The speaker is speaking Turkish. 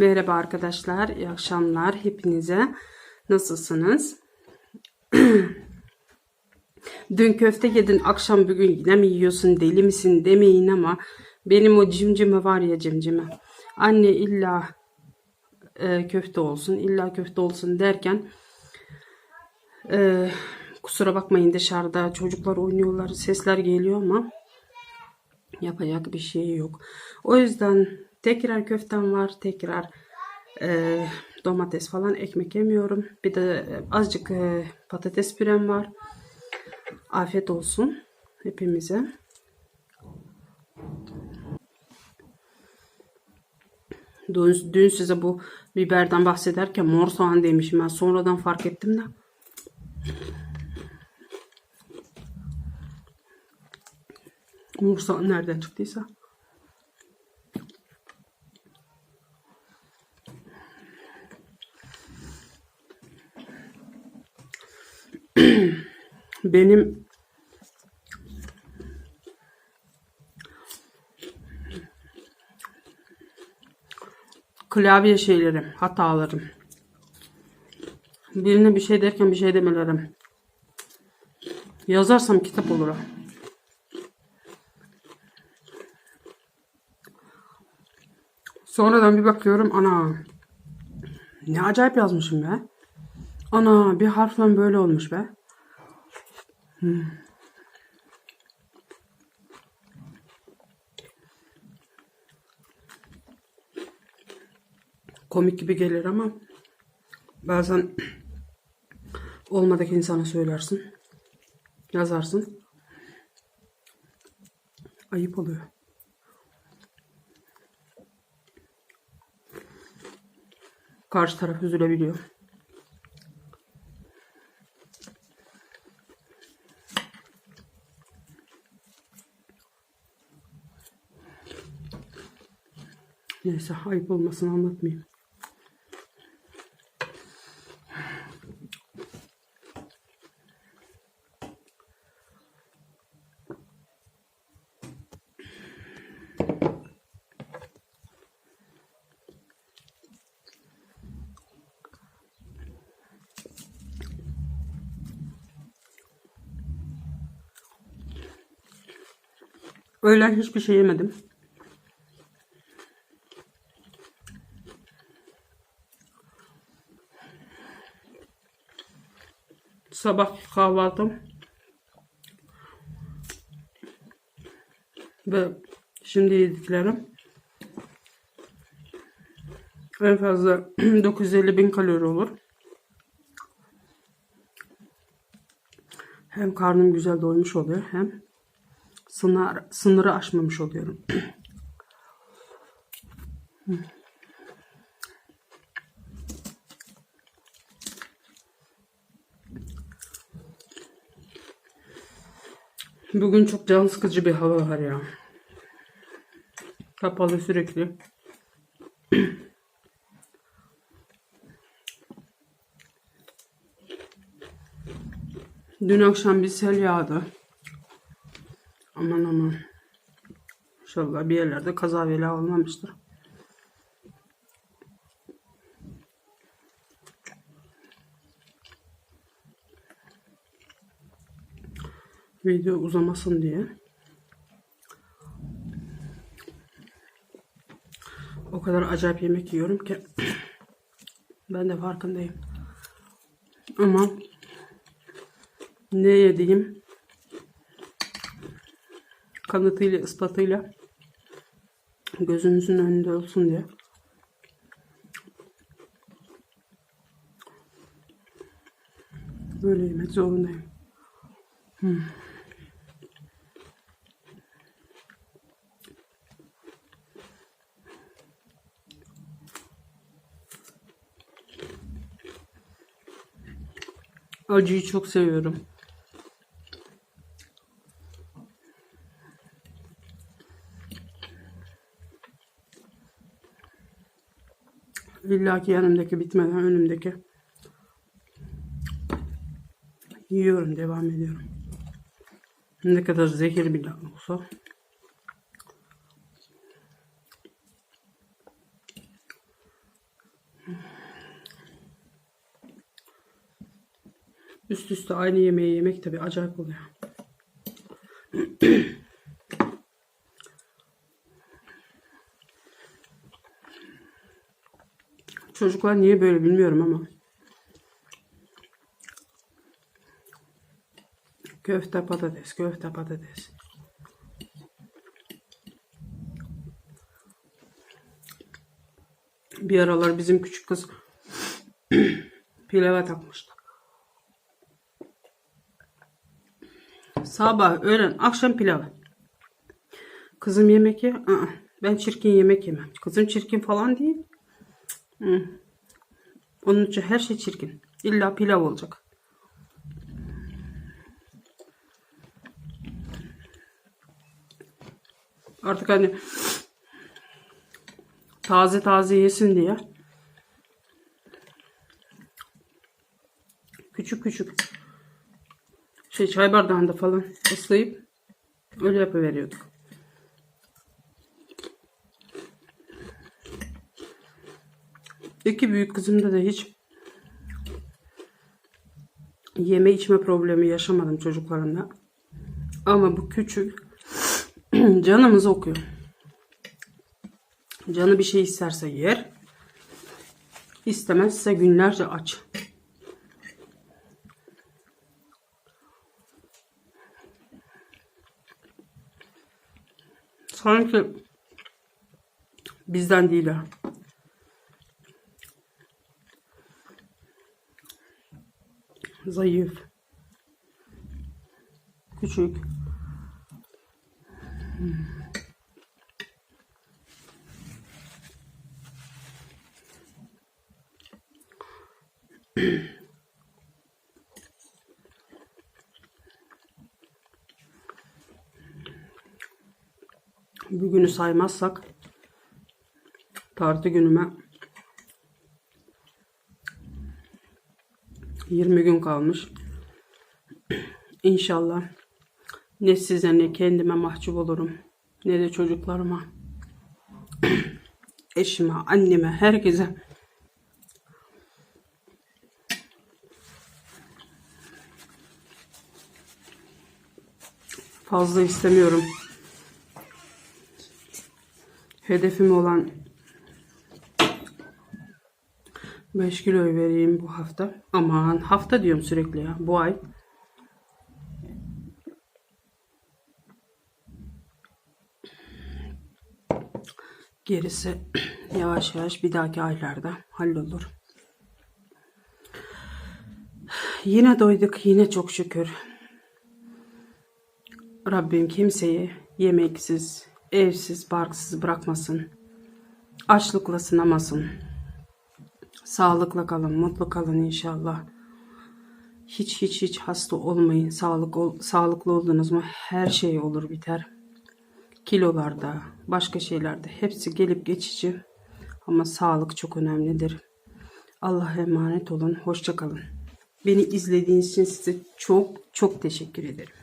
Merhaba arkadaşlar, iyi akşamlar hepinize. Nasılsınız? Dün köfte yedin, akşam bugün yine mi yiyorsun, deli misin demeyin ama benim o cimcime var ya cimcime. Anne illa e, köfte olsun, illa köfte olsun derken e, kusura bakmayın dışarıda çocuklar oynuyorlar, sesler geliyor ama yapacak bir şey yok. O yüzden tekrar köftem var, tekrar e, domates falan ekmek yemiyorum. Bir de e, azıcık e, patates pürem var. Afiyet olsun hepimize. Dün, dün size bu biberden bahsederken mor soğan demişim ben. Sonradan fark ettim de. Mor soğan nereden çıktıysa. Benim klavye şeylerim, hatalarım. Birine bir şey derken bir şey demelerim. Yazarsam kitap olur. Sonradan bir bakıyorum ana ne acayip yazmışım be. Ana bir harflen böyle olmuş be. Komik gibi gelir ama bazen olmadaki insana söylersin. Yazarsın. Ayıp oluyor. Karşı taraf üzülebiliyor. Neyse ayıp olmasın anlatmayayım. Öğlen hiçbir şey yemedim. Sabah kahvaltım ve şimdi yediklerim en fazla 950 bin kalori olur. Hem karnım güzel doymuş oluyor hem sınır, sınırı aşmamış oluyorum. Bugün çok can sıkıcı bir hava var ya. Kapalı sürekli. Dün akşam bir sel yağdı. Aman aman. İnşallah bir yerlerde kaza bela olmamıştır. Video uzamasın diye. O kadar acayip yemek yiyorum ki ben de farkındayım. Ama ne yediğim kanıtıyla ispatıyla gözünüzün önünde olsun diye. Böyle yemek zorundayım. Acıyı çok seviyorum. İlla ki yanımdaki bitmeden önümdeki yiyorum, devam ediyorum. Ne kadar zehir bile olsa. Üst üste aynı yemeği yemek tabi acayip oluyor. Çocuklar niye böyle bilmiyorum ama. Köfte patates, köfte patates. Bir aralar bizim küçük kız pilava takmıştı. Sabah, öğlen, akşam pilav. Kızım yemek ye. Aa, ben çirkin yemek yemem. Kızım çirkin falan değil. Hı. Onun için her şey çirkin. İlla pilav olacak. Artık hani taze taze yesin diye küçük küçük şey çay bardağında falan ıslayıp öyle yapıveriyorduk. İki büyük kızımda da hiç yeme içme problemi yaşamadım çocuklarımda. Ama bu küçük canımız okuyor. Canı bir şey isterse yer. İstemezse günlerce aç. Sanki bizden değil ha. Zayıf. Küçük. Bugünü saymazsak tartı günüme 20 gün kalmış. İnşallah ne size ne kendime mahcup olurum ne de çocuklarıma eşime, anneme, herkese fazla istemiyorum. Hedefim olan 5 kilo vereyim bu hafta. Aman hafta diyorum sürekli ya. Bu ay. Gerisi yavaş yavaş bir dahaki aylarda hallolur. Yine doyduk. Yine çok şükür. Rabbim kimseyi yemeksiz, evsiz, barksız bırakmasın. Açlıkla sınamasın. Sağlıkla kalın, mutlu kalın inşallah. Hiç hiç hiç hasta olmayın. Sağlık ol, sağlıklı oldunuz mu her şey olur biter. Kilolarda, başka şeylerde hepsi gelip geçici. Ama sağlık çok önemlidir. Allah'a emanet olun. Hoşça kalın. Beni izlediğiniz için size çok çok teşekkür ederim.